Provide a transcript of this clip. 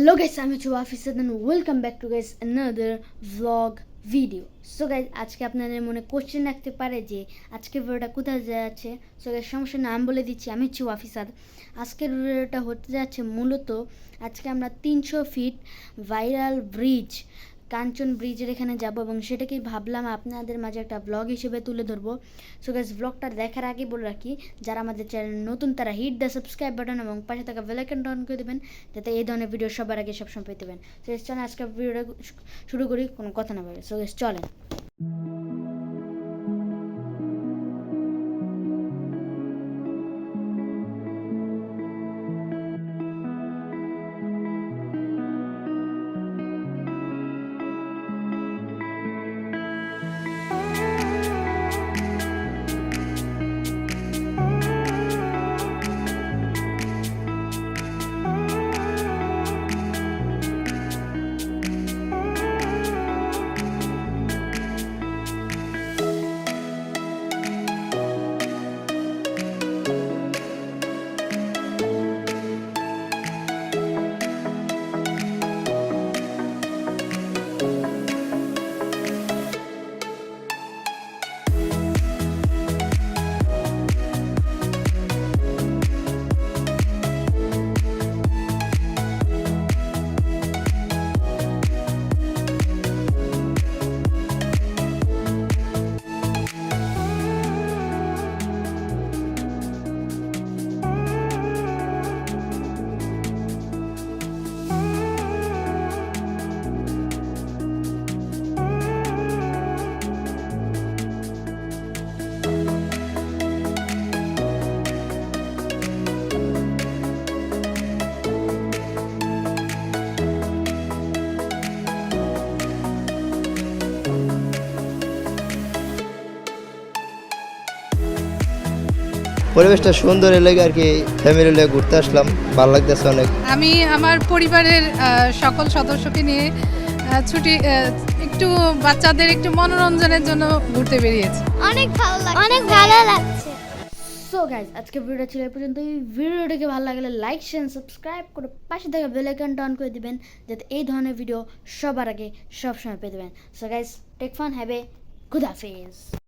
Hello guys, I'm your officer and welcome back to guys another vlog video so guys আজকে আপনাদের মনে question রাখতে পারে যে আজকে ভিডিওটা কোথায় যাচ্ছে? সো গাইজ সমস্যা নাম বলে দিচ্ছি আমি হচ্ছি অফিসার আজকের ভিডিওটা হতে যাচ্ছে মূলত আজকে আমরা তিনশো ফিট ভাইরাল ব্রিজ কাঞ্চন ব্রিজের এখানে যাব এবং সেটাকেই ভাবলাম আপনাদের মাঝে একটা ব্লগ হিসেবে তুলে ধরবো। সো গ্যাস ব্লগটা দেখার আগে বলে রাখি, যারা আমাদের চ্যানেল নতুন, তারা হিট দ্য সাবস্ক্রাইব বাটন এবং পাশে থাকা বেলাইকনটা অন করে দেবেন, যাতে এই ধরনের ভিডিও সবার আগে সবসময় পেতে পারেন সো চলেন আজকে ভিডিওটা শুরু করি, কোনো কথা না বলে। সো চলেন। পরিবেশটা সুন্দর এলাকা আর কি ফ্যামিলি নিয়ে ঘুরতে আসলাম। ভালো লাগতেছে অনেক। আমি আমার পরিবারের সকল সদস্যকে নিয়ে ছুটি একটু বাচ্চাদের একটু মনোরঞ্জনের জন্য ঘুরতে বেরিয়েছি। অনেক ভালো লাগছে। অনেক ভালো লাগছে। সো গাইজ আজকে ভিডিওটা ছিল এই পর্যন্ত এই ভিডিওটাকে ভালো লাগলে লাইক শেয়ার সাবস্ক্রাইব করে পাশে থাকা বেল আইকনটা অন করে দিবেন যাতে এই ধরনের ভিডিও সবার আগে সবসময় পেয়ে দেবেন so guys take fun have a good Hafiz